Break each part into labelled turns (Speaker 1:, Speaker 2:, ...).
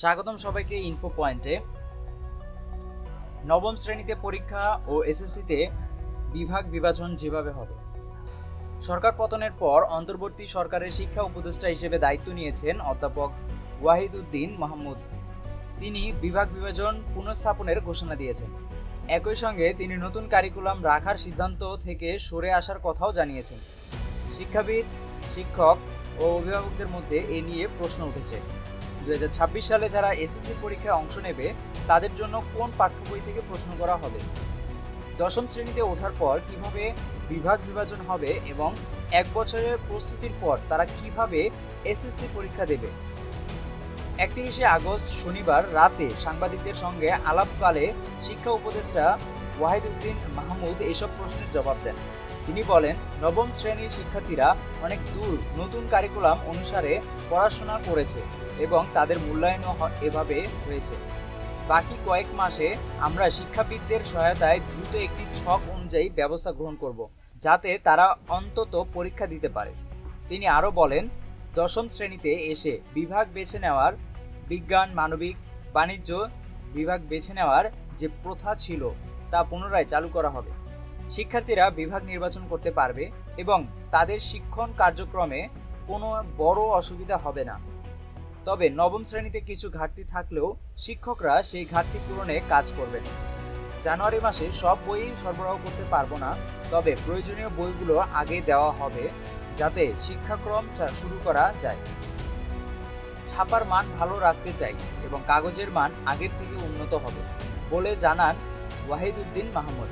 Speaker 1: স্বাগতম সবাইকে ইনফো পয়েন্টে নবম শ্রেণীতে পরীক্ষা ও এসএসসিতে বিভাগ বিভাজন যেভাবে হবে। সরকার পতনের পর অন্তর্বর্তী সরকারের শিক্ষা উপদেষ্টা হিসেবে দায়িত্ব নিয়েছেন অধ্যাপক ওয়াহিদ উদ্দিন মাহমুদ। তিনি বিভাগ বিভাজন পুনঃস্থাপনের ঘোষণা দিয়েছেন। একই সঙ্গে তিনি নতুন কারিকুলাম রাখার সিদ্ধান্ত থেকে সরে আসার কথাও জানিয়েছেন। শিক্ষাবিদ, শিক্ষক ও অভিভাবকদের মধ্যে এ নিয়ে প্রশ্ন উঠেছে। দু সালে যারা এসএসসি পরীক্ষায় অংশ নেবে, তাদের জন্য কোন পাঠ্য বই থেকে প্রশ্ন করা হবে? দশম শ্রেণীতে ওঠার পর কীভাবে বিভাগ বিভাজন হবে এবং এক বছরের প্রস্তুতির পর তারা কীভাবে এসএসসি পরীক্ষা দেবে? একত্রিশে আগস্ট শনিবার রাতে সাংবাদিকদের সঙ্গে আলাপকালে শিক্ষা উপদেষ্টা ওয়াহিদউদ্দিন মাহমুদ এসব প্রশ্নের জবাব দেন। তিনি বলেন, নবম শ্রেণির শিক্ষার্থীরা অনেক দূর নতুন কারিকুলাম অনুসারে পড়াশোনা করেছে এবং তাদের মূল্যায়নও এভাবে হয়েছে। বাকি কয়েক মাসে আমরা শিক্ষাবিদদের সহায়তায় দ্রুত একটি ছক অনুযায়ী ব্যবস্থা গ্রহণ করব, যাতে তারা অন্তত পরীক্ষা দিতে পারে। তিনি আরও বলেন, দশম শ্রেণীতে এসে বিভাগ বেছে নেওয়ার বিজ্ঞান, মানবিক, বাণিজ্য বিভাগ বেছে নেওয়ার যে প্রথা ছিল তা পুনরায় চালু করা হবে। শিক্ষার্থীরা বিভাগ নির্বাচন করতে পারবে এবং তাদের শিক্ষণ কার্যক্রমে কোনো বড় অসুবিধা হবে না। তবে নবম শ্রেণীতে কিছু ঘাটতি থাকলেও শিক্ষকরা সেই ঘাটতি পূরণে কাজ করবেন। জানুয়ারি মাসে সব বই সরবরাহ করতে পারব না, তবে প্রয়োজনীয় বইগুলো আগে দেওয়া হবে যাতে শিক্ষাক্রম শুরু করা যায়। ছাপার মান ভালো রাখতে চাই এবং কাগজের মান আগের থেকে উন্নত হবে বলে জানান ওয়াহিদউদ্দিন মাহমুদ।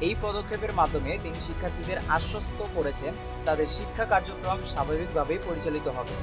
Speaker 1: এই পদক্ষেপের মাধ্যমে তিনি শিক্ষার্থীদের আশ্বস্ত করেছেন, তাদের শিক্ষা কার্যক্রম স্বাভাবিকভাবেই পরিচালিত হবে।